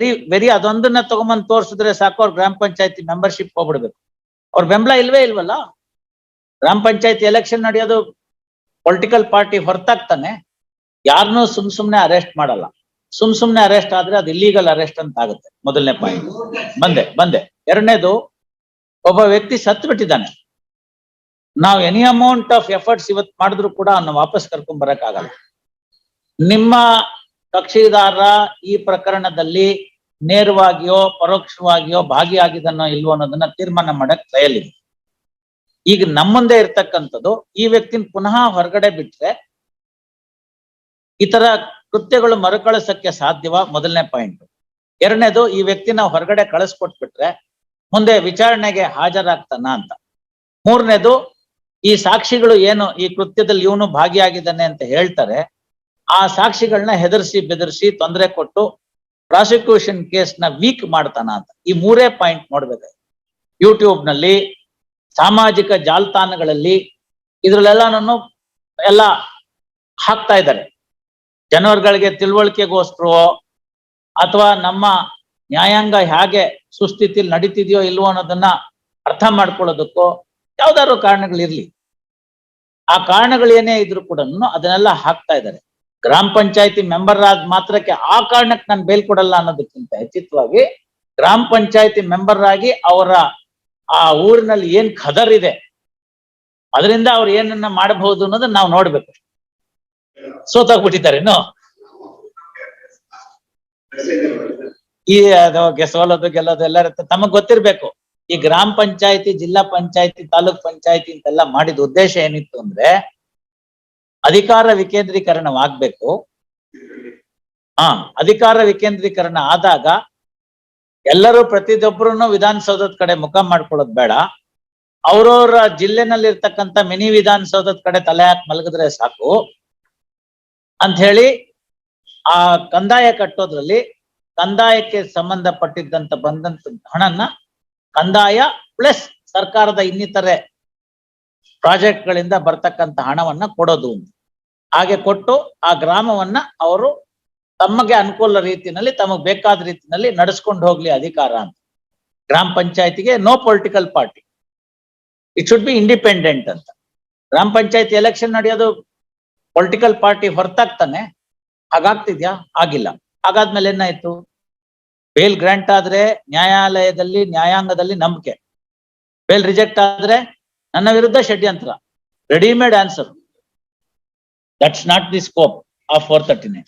ಬರೀ ಬರೀ ಅದೊಂದನ್ನ ತಗೊಂಬಂದ್ ತೋರ್ಸಿದ್ರೆ ಸಾಕು, ಅವ್ರ ಗ್ರಾಮ ಪಂಚಾಯತಿ ಮೆಂಬರ್ಶಿಪ್ ಹೋಗ್ಬಿಡ್ಬೇಕು. ಅವ್ರ ಬೆಂಬಲ ಇಲ್ವೇ ಇಲ್ವಲ್ಲ? ಗ್ರಾಮ ಪಂಚಾಯತಿ ಎಲೆಕ್ಷನ್ ನಡೆಯೋದು ಪೊಲಿಟಿಕಲ್ ಪಾರ್ಟಿ ಹೊರತಾಗ್ತಾನೆ. ಯಾರನ್ನೂ ಸುಮ್ ಸುಮ್ನೆ ಅರೆಸ್ಟ್ ಮಾಡಲ್ಲ. ಸುಮ್ ಸುಮ್ನೆ ಅರೆಸ್ಟ್ ಆದ್ರೆ ಅದು ಇಲ್ಲೀಗಲ್ ಅರೆಸ್ಟ್ ಅಂತ ಆಗುತ್ತೆ. ಮೊದಲನೇ ಪಾಯಿಂಟ್ ಬಂದೆ ಬಂದೆ. ಎರಡನೇದು, ಒಬ್ಬ ವ್ಯಕ್ತಿ ಸತ್ತು ಬಿಟ್ಟಿದ್ದಾನೆ ನಾವು ಎನಿ ಅಮೌಂಟ್ ಆಫ್ ಎಫರ್ಟ್ಸ್ ಇವತ್ ಮಾಡಿದ್ರು ಕೂಡ ವಾಪಸ್ ಕರ್ಕೊಂಡ್ ಬರಕ್ ಆಗಲ್ಲ ನಿಮ್ಮ ಕಕ್ಷಿದಾರ ಈ ಪ್ರಕರಣದಲ್ಲಿ ನೇರವಾಗಿಯೋ, ಪರೋಕ್ಷವಾಗಿಯೋ ಭಾಗಿಯಾಗಿದನೋ ಇಲ್ವೋ ಅನ್ನೋದನ್ನ ತೀರ್ಮಾನ ಮಾಡಕ್ ಟ್ರಯಲ್ ಈಗ ನಮ್ಮಂದೇ ಮುಂದೆ ಇರ್ತಕ್ಕಂಥದ್ದು, ಈ ವ್ಯಕ್ತಿನ ಪುನಃ ಹೊರಗಡೆ ಬಿಟ್ರೆ ಇತರ ತರ ಕೃತ್ಯಗಳು ಮರುಕಳಿಸಕ್ಕೆ ಸಾಧ್ಯವ ಮೊದಲನೇ ಪಾಯಿಂಟ್. ಎರಡನೇದು, ಈ ವ್ಯಕ್ತಿನ ಹೊರಗಡೆ ಕಳಿಸ್ಕೊಟ್ಬಿಟ್ರೆ ಮುಂದೆ ವಿಚಾರಣೆಗೆ ಹಾಜರಾಗ್ತಾನ ಅಂತ. ಮೂರನೇದು, ಈ ಸಾಕ್ಷಿಗಳು ಏನು ಈ ಕೃತ್ಯದಲ್ಲಿ ಇವನು ಭಾಗಿಯಾಗಿದ್ದಾನೆ ಅಂತ ಹೇಳ್ತಾರೆ ಆ ಸಾಕ್ಷಿಗಳನ್ನ ಹೆದರ್ಸಿ ಬೆದರ್ಸಿ ತೊಂದರೆ ಕೊಟ್ಟು ಪ್ರಾಸಿಕ್ಯೂಷನ್ ಕೇಸ್ನ ವೀಕ್ ಮಾಡ್ತಾನ ಅಂತ. ಈ ಮೂರೇ ಪಾಯಿಂಟ್ ನೋಡ್ಬೇಕು. ಯೂಟ್ಯೂಬ್ನಲ್ಲಿ ಸಾಮಾಜಿಕ ಜಾಲತಾಣಗಳಲ್ಲಿ ಇದ್ರಲ್ಲೆಲ್ಲಾನು ಎಲ್ಲ ಹಾಕ್ತಾ ಇದ್ದಾರೆ. ಜನವರ್ಗಳಿಗೆ ತಿಳುವಳಿಕೆಗೋಸ್ಕರವೋ ಅಥವಾ ನಮ್ಮ ನ್ಯಾಯಾಂಗ ಹೇಗೆ ಸುಸ್ಥಿತಿಲಿ ನಡೀತಿದೆಯೋ ಇಲ್ವೋ ಅನ್ನೋದನ್ನ ಅರ್ಥ ಮಾಡ್ಕೊಳ್ಳೋದಕ್ಕೋ ಯಾವ್ದಾದ್ರು ಕಾರಣಗಳಿರ್ಲಿ. ಆ ಕಾರಣಗಳೇನೇ ಇದ್ರು ಕೂಡ ಅದನ್ನೆಲ್ಲ ಹಾಕ್ತಾ ಇದ್ದಾರೆ. ಗ್ರಾಮ ಪಂಚಾಯತಿ ಮೆಂಬರ್ ಆದ ಮಾತ್ರಕ್ಕೆ ಆ ಕಾರಣಕ್ಕೆ ನಾನು ಬೇಲ್ ಕೊಡಲ್ಲ ಅನ್ನೋದಕ್ಕಿಂತ ಹೆಚ್ಚಿತವಾಗಿ ಗ್ರಾಮ ಪಂಚಾಯತಿ ಮೆಂಬರ್ ಆಗಿ ಅವರ ಆ ಊರಿನಲ್ಲಿ ಏನ್ ಖದರ್ ಇದೆ, ಅದರಿಂದ ಅವ್ರು ಏನನ್ನ ಮಾಡಬಹುದು ಅನ್ನೋದನ್ನ ನಾವು ನೋಡ್ಬೇಕು ಸೋತಾಗ್ಬಿಟ್ಟಿದ್ದಾರೇನು ಈ ಅದು ಗೆ- ಸೋಲೋದು ಗೆಲ್ಲೋದು ಎಲ್ಲ ತಮಗ್ ಗೊತ್ತಿರ್ಬೇಕು. ಈ ಗ್ರಾಮ ಪಂಚಾಯತಿ, ಜಿಲ್ಲಾ ಪಂಚಾಯತಿ, ತಾಲೂಕ್ ಪಂಚಾಯತಿ ಅಂತೆಲ್ಲ ಮಾಡಿದ ಉದ್ದೇಶ ಏನಿತ್ತು ಅಂದ್ರೆ ಅಧಿಕಾರ ವಿಕೇಂದ್ರೀಕರಣವಾಗ್ಬೇಕು. ಹಾ, ಅಧಿಕಾರ ವಿಕೇಂದ್ರೀಕರಣ ಆದಾಗ ಎಲ್ಲರೂ ಪ್ರತಿಯೊಬ್ಬರೂ ವಿಧಾನಸೌಧದ ಕಡೆ ಮುಖ ಮಾಡ್ಕೊಳ್ಳೋದು ಬೇಡ. ಅವ್ರವ್ರ ಜಿಲ್ಲೆನಲ್ಲಿ ಇರ್ತಕ್ಕಂಥ ಮಿನಿ ವಿಧಾನಸೌಧದ ಕಡೆ ತಲೆ ಹಾಕಿ ಮಲಗಿದ್ರೆ ಸಾಕು. ಅಂತ ಹೇಳಿ ಆ ಕಂದಾಯ ಕಟ್ಟೋದ್ರಲ್ಲಿ ಕಂದಾಯಕ್ಕೆ ಸಂಬಂಧಪಟ್ಟಿದ್ದಂತ ಬಂದಂತ ಹಣನ ಕಂದಾಯ ಪ್ಲಸ್ ಸರ್ಕಾರದ ಇನ್ನಿತರೆ ಪ್ರಾಜೆಕ್ಟ್ ಗಳಿಂದ ಬರ್ತಕ್ಕಂತ ಹಣವನ್ನ ಕೊಡೋದು. ಹಾಗೆ ಕೊಟ್ಟು ಆ ಗ್ರಾಮವನ್ನ ಅವರು ತಮಗೆ ಅನುಕೂಲ ರೀತಿಯಲ್ಲಿ ತಮಗೆ ಬೇಕಾದ ರೀತಿಯಲ್ಲಿ ನಡೆಸ್ಕೊಂಡು ಹೋಗ್ಲಿ ಅಧಿಕಾರ ಅಂತ. ಗ್ರಾಮ ಪಂಚಾಯತಿಗೆ no political party it should be independent ಅಂತ. ಗ್ರಾಮ ಪಂಚಾಯತ್ ಎಲೆಕ್ಷನ್ ನಡೆಯೋದು ಪೊಲಿಟಿಕಲ್ ಪಾರ್ಟಿ ಹೊರತಾಗ್ತಾನೆ. ಹಾಗಾಗ್ತಿದ್ಯಾ? ಆಗಿಲ್ಲ. ಹಾಗಾದ್ಮೇಲೆ ಏನಾಯ್ತು? ಬೇಲ್ ಗ್ರಾಂಟ್ ಆದ್ರೆ ನ್ಯಾಯಾಲಯದಲ್ಲಿ, ನ್ಯಾಯಾಂಗದಲ್ಲಿ ನಂಬಿಕೆ. ಬೇಲ್ ರಿಜೆಕ್ಟ್ ಆದ್ರೆ ನನ್ನ ವಿರುದ್ಧ ಷಡ್ಯಂತ್ರ. Readymade answer That's not the scope of 439.